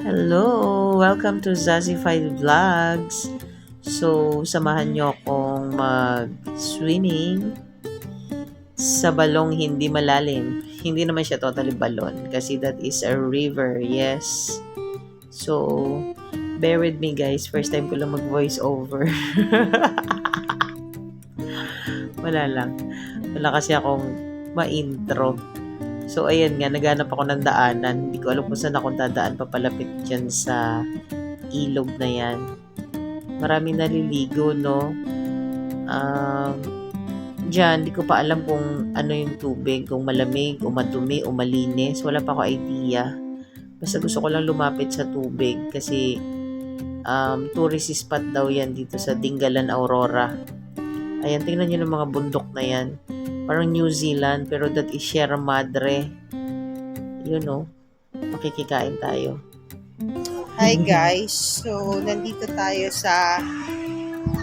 Hello! Welcome to Zazified Vlogs. So, samahan nyo akong mag-swimming sa balong hindi malalim. Hindi naman siya totally balon kasi that is a river, yes. So, bear with me guys. First time ko lang mag-voice over. Wala lang. Wala kasi akong ma-intro. So, ayan nga, naghanap ako ng daanan. Hindi ko alam kung saan ako dadaan papalapit dyan sa ilog na yan. Maraming naliligo, no? Um, dyan, hindi ko pa alam kung ano yung tubig, kung malamig, o madumi, o malinis. Wala pa ako idea. Basta gusto ko lang lumapit sa tubig kasi um, tourist spot daw yan dito sa Dingalan, Aurora. Ayan, tingnan nyo ng mga bundok na yan parang New Zealand, pero that is Sierra Madre. You know, makikikain tayo. Hi guys, so nandito tayo sa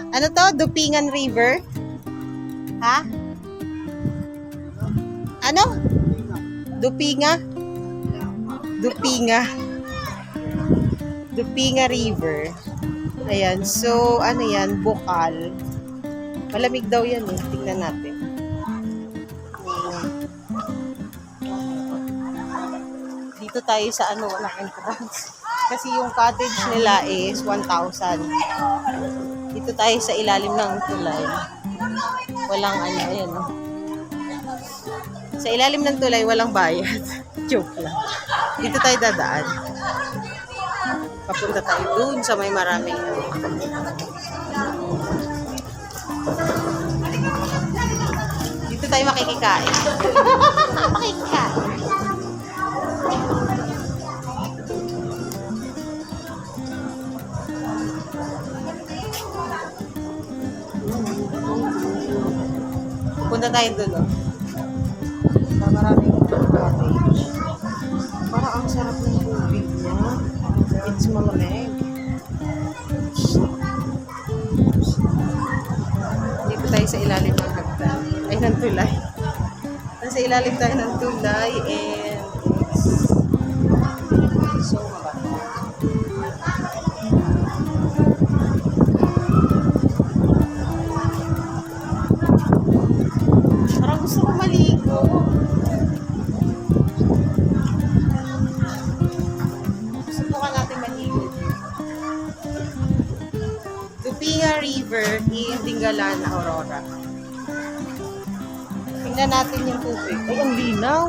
ano to? Dupingan River? Ha? Ano? Dupinga? Dupinga. Dupinga River. Ayan, so ano yan? Bukal. Malamig daw yan eh. Tingnan natin. Dito tayo sa ano, walang entrance. Kasi yung cottage nila is 1,000. Dito tayo sa ilalim ng tulay. Walang ano, ayan o. Sa ilalim ng tulay, walang bayad. Joke lang. Dito tayo dadaan. Papunta tayo dun sa may maraming Dito tayo makikikain. makikikain. Punta tayo doon, no? Sa maraming cottage. Parang ang sarap ng tubig niya. It's malamig. Dito tayo sa ilalim ng hagdan. Ay, ng tulay. Nasa ilalim tayo ng tulay and River in Dingalan, Aurora. Tingnan natin yung tubig. Ay, ang linaw.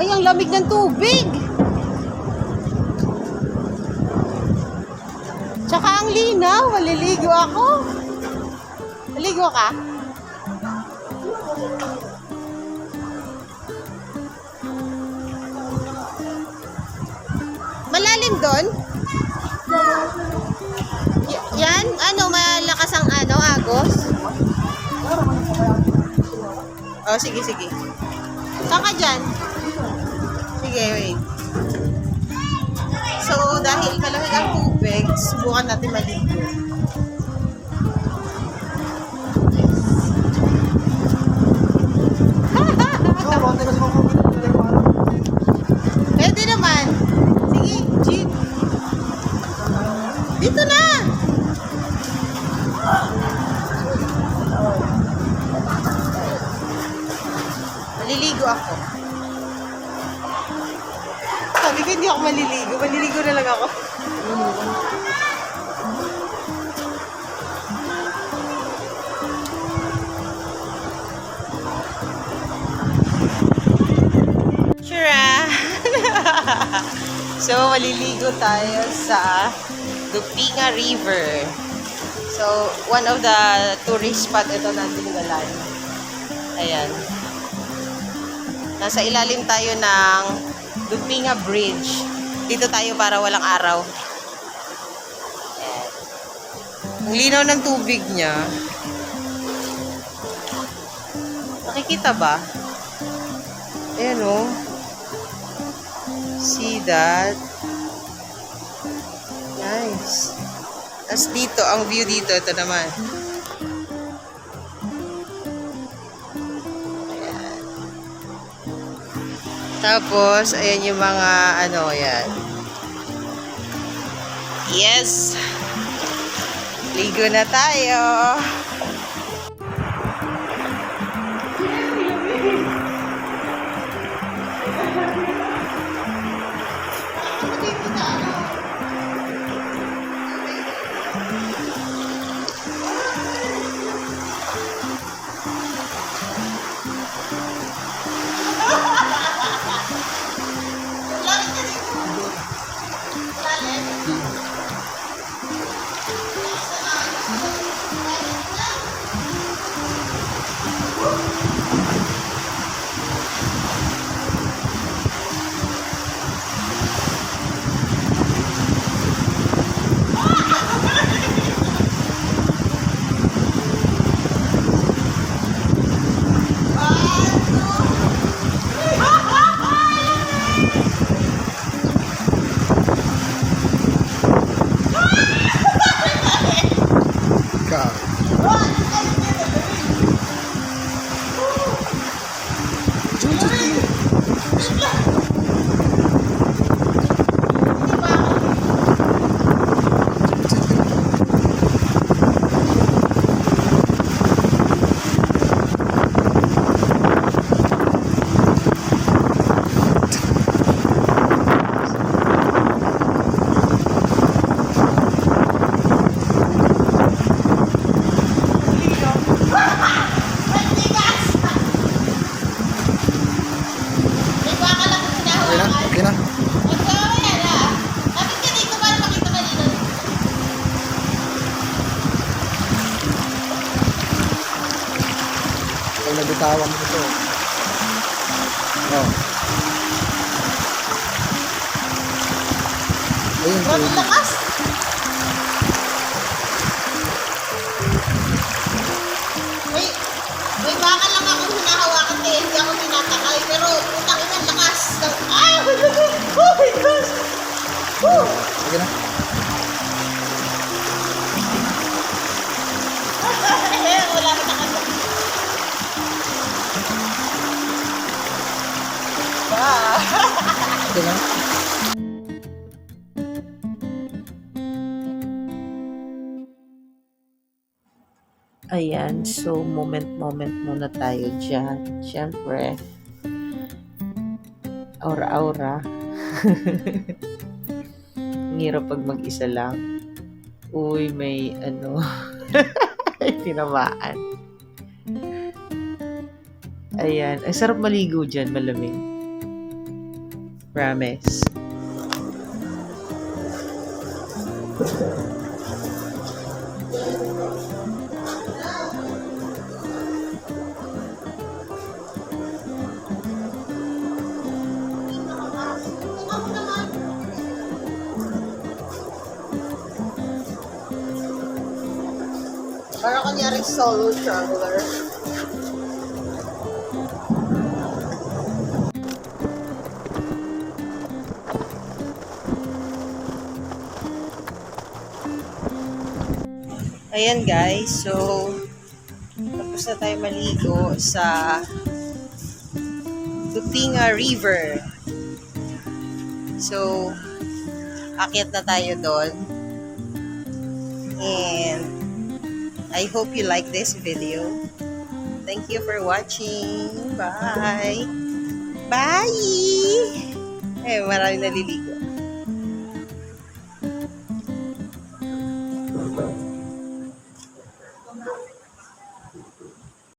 Ay, ang lamig ng tubig. Tsaka ang linaw. Maliligo ako. Maligo ka? Malalim doon? Yan? Ano, malakas ang ano, agos? Oh, sige, sige. Saan ka dyan? Sige, wait. So, dahil malamig ang tubig, subukan natin maligo. Ko hindi ako maliligo. Maliligo na lang ako. So, maliligo tayo sa Dupinga River. So, one of the tourist spot ito na Dingalan. Ayan. Nasa ilalim tayo ng Dupinga Bridge. Dito tayo para walang araw. Ang linaw ng tubig niya. Nakikita ba? Ayan o. See that? Nice. Tapos dito, ang view dito, ito naman. Tapos, ayan yung mga, ano, yan. Yes! Ligo na tayo! Pag nabitawan mo ito. Oh. Ayun, tubig. May, may baka lang akong hinahawakan kaya hindi ako tinatakay. Pero utang ina lakas. Ah! Oh my gosh! Woo! Okay na? Wala na nakasok. Na? Ayan, so moment-moment muna tayo dyan. Siyempre, aura-aura. Ang pag mag-isa lang. Uy, may ano, tinamaan. Ayan, ang sarap maligo dyan, malamig. Promise. Parang kanyari solo traveler. Ayan guys, so tapos na tayo maligo sa Tupinga River. So, akyat na tayo doon. And I hope you like this video. Thank you for watching. Bye! Bye! Eh, marami naliligo.